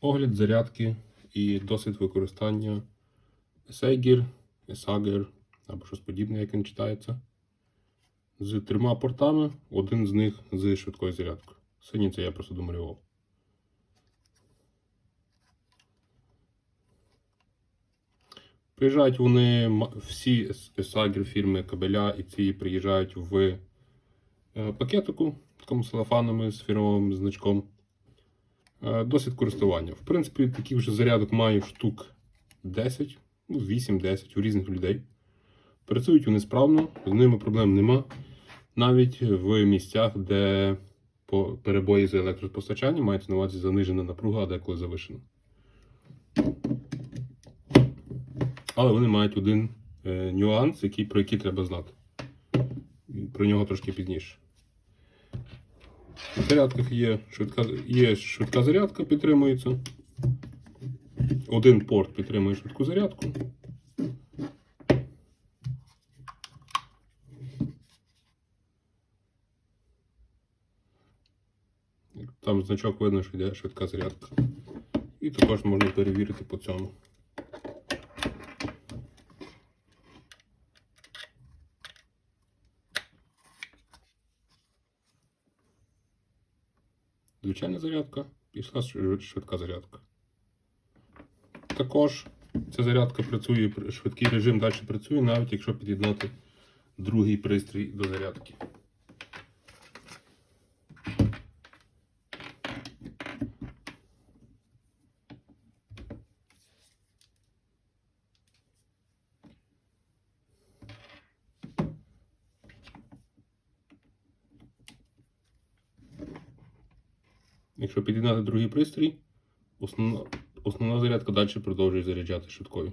Огляд зарядки і досвід використання Seigir, Sager або щось подібне, як він читається. З трьома портами, один з них з швидкою зарядкою. Синій це я просто домалював. Приїжджають вони всі Sager фірми кабеля і ці приїжджають в е, пакетику, такому целофановому з фірмовим значком. Е, Досвід користування. В принципі, таких вже зарядок маю штук 10, ну, 8-10 у різних людей. Працюють вони справно, з ними проблем нема. Навіть в місцях, де перебої з електропостачанням мається на увазі занижена напруга, а деколи завишена. Але вони мають один е, нюанс, який, про який треба знати. Про нього трошки пізніше. В зарядках є швидка, є швидка зарядка, підтримується. Один порт підтримує швидку зарядку. Там значок видно, що йде швидка зарядка. І також можна перевірити по цьому. Звичайна зарядка, пішла шв- швидка зарядка. Також ця зарядка працює, швидкий режим далі працює, навіть якщо під'єднати другий пристрій до зарядки. Якщо під'єднати другий пристрій, основна, основна зарядка далі продовжує заряджати швидкою.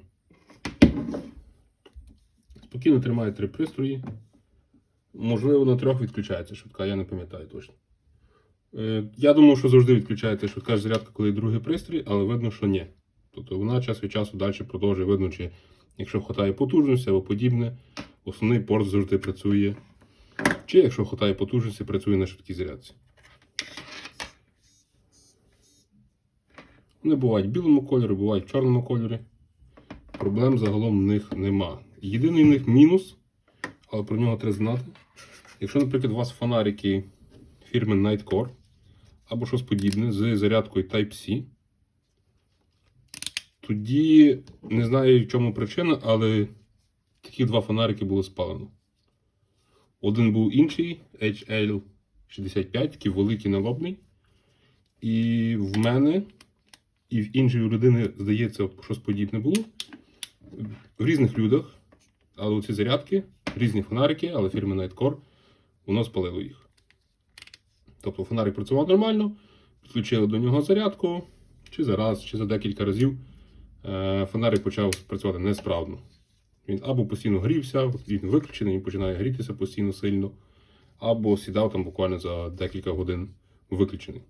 Спокійно тримає три пристрої. Можливо, на трьох відключається швидка, я не пам'ятаю точно. Е, Я думаю, що завжди відключається швидка зарядка, коли другий пристрій, але видно, що ні. Тобто вона час від часу далі продовжує видно, чи якщо хватає потужності або подібне, основний порт завжди працює. Чи якщо хватає потужності, працює на швидкій зарядці. Вони бувають в білому кольорі, бувають в чорному кольорі. Проблем загалом в них нема. Єдиний в них мінус, але про нього треба знати. Якщо, наприклад, у вас фонарики фірми Nightcore або щось подібне з зарядкою Type-C, тоді не знаю, в чому причина, але такі два фонарики були спалено. Один був інший, HL65, такий великий налобний. І в мене і в іншої людини, здається, щось подібне було. В різних людях, але оці зарядки, різні фонарики, але фірми Nightcore, воно спалило їх. Тобто фонарик працював нормально, підключили до нього зарядку, чи за раз, чи за декілька разів е, фонарик почав працювати несправно. Він або постійно грівся, він виключений, він починає грітися постійно сильно, або сідав там буквально за декілька годин виключений.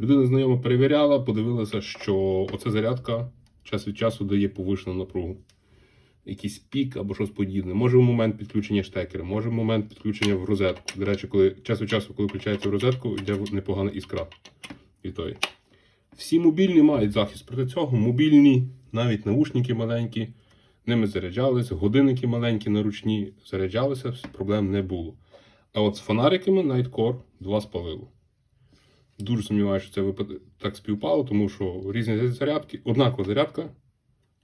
Людина знайома перевіряла, подивилася, що оця зарядка час від часу дає повишену напругу. Якийсь пік або щось подібне. Може в момент підключення штекера, може в момент підключення в розетку. До речі, коли час від часу, коли включається в розетку, йде непогана іскра. від тої. Всі мобільні мають захист проти цього. Мобільні, навіть наушники маленькі, ними заряджалися, годинники маленькі, наручні заряджалися, проблем не було. А от з фонариками Nightcore 2 спалило. Дуже сумніваюся, що це так співпало, тому що різні зарядки, однакова зарядка,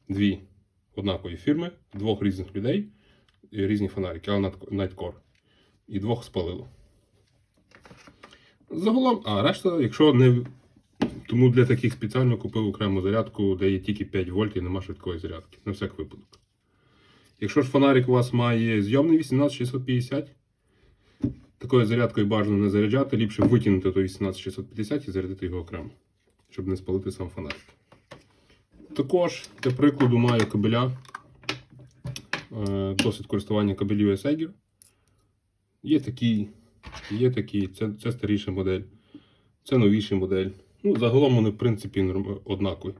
дві однакові фірми, двох різних людей, і різні фонарики, але Nightcore. І двох спалило. Загалом, а решта, якщо не. Тому для таких спеціально купив окрему зарядку, де є тільки 5 вольт і нема швидкої зарядки. На всяк випадок. Якщо ж фонарик у вас має зйомний 18650, Такою зарядкою бажано не заряджати, ліпше витягнути той 18650 і зарядити його окремо, щоб не спалити сам фонарик. Також, для прикладу, маю кабеля, е, досвід користування кабелів Seigir. Є такі, є такі, це, це старіша модель, це новіша модель. Ну, загалом вони, в принципі, однакові.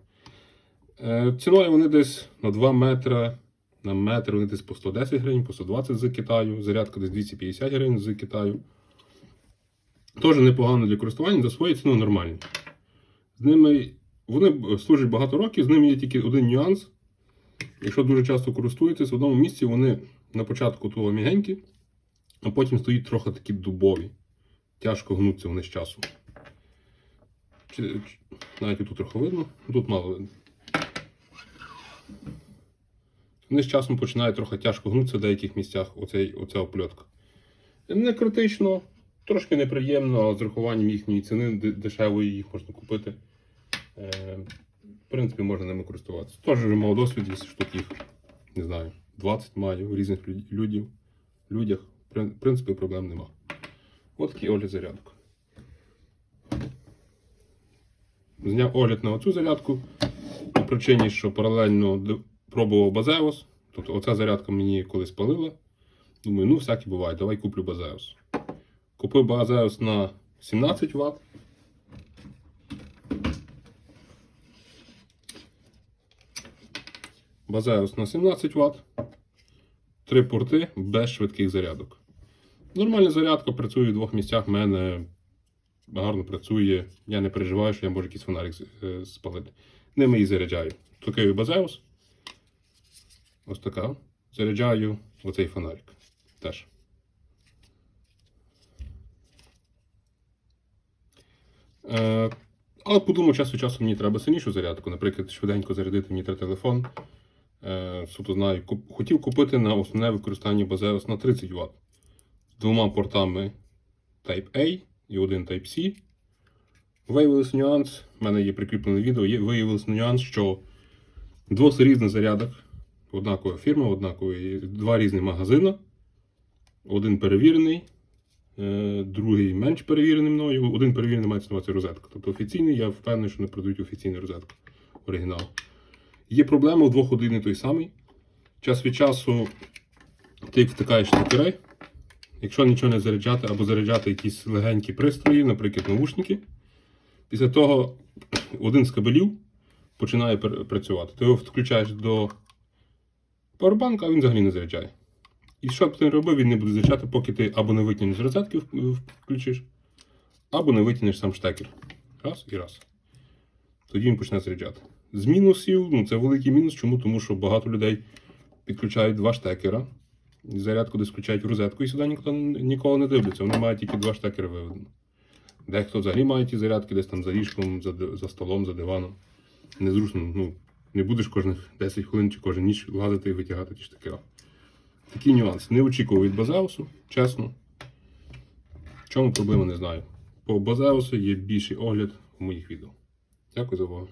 Е, Ціною вони десь на 2 метри на метр вони десь по 110 гривень, по 120 з Китаю, зарядка десь 250 гривень з Китаю. Теж непогано для користування, за свою ціну нормальні. З ними Вони служать багато років, з ними є тільки один нюанс. Якщо дуже часто користуєтесь, в одному місці вони на початку того мігенькі, а потім стоять трохи такі дубові. Тяжко гнуться вони з часу. Навіть тут трохи видно, тут мало видно. Вони з часом починають трохи тяжко гнутися в деяких місцях оцей, оця опльотка. Не критично, трошки неприємно, з урахуванням їхньої ціни дешевої їх можна купити. Е, в принципі, можна ними користуватися. Теж вже мав досвід, штук їх, не знаю, 20 маю у різних людів, людях. В принципі, проблем нема. От такий огляд зарядок. Зняв огляд на оцю зарядку по причині, що паралельно пробував Базеус. Тобто оця зарядка мені колись палила. Думаю, ну всяке буває, давай куплю Базеус. Купив Базеус на 17 Вт. Базеус на 17 Вт. Три порти без швидких зарядок. Нормальна зарядка працює в двох місцях. В мене гарно працює. Я не переживаю, що я можу якийсь фонарик е, спалити. Ними і заряджаю. Такий Базеус. Ось така. Заряджаю оцей фонарик. Теж. Е, але подумав, час від часу мені треба сильнішу зарядку. Наприклад, швиденько зарядити мені треба телефон. Е, суто знаю, хотів купити на основне використання Базеус на 30 Вт. З двома портами Type-A і один Type-C. Виявився нюанс, в мене є прикріплене відео, є, нюанс, що двох різних зарядок, однакова фірма, однакові, два різні магазини. Один перевірений, е, другий менш перевірений мною. Один перевірений на увазі розетка. Тобто офіційний, я впевнений, що не продають офіційну розетку. Оригінал. Є проблема у двох один і той самий. Час від часу ти втикаєш штекери. Якщо нічого не заряджати або заряджати якісь легенькі пристрої, наприклад, навушники, після того один з кабелів починає працювати. Ти його включаєш до павербанка, а він взагалі не заряджає. І що б ти не робив, він не буде заряджати, поки ти або не витягнеш розетки, включиш, або не витягнеш сам штекер. Раз і раз. Тоді він почне заряджати. З мінусів, ну це великий мінус. Чому? Тому що багато людей підключають два штекера. Зарядку десь включають в розетку і сюди ніхто ніколи не дивляться. Вони мають тільки два штекери виведено. Дехто взагалі має ті зарядки десь там за ліжком, за, за столом, за диваном. Незручно, ну, не будеш кожних 10 хвилин чи кожен ніч лазити і витягати ті таке. Такий нюанс. Не очікував від Базеусу, чесно. В чому проблема, не знаю. По Базеусу є більший огляд у моїх відео. Дякую за увагу.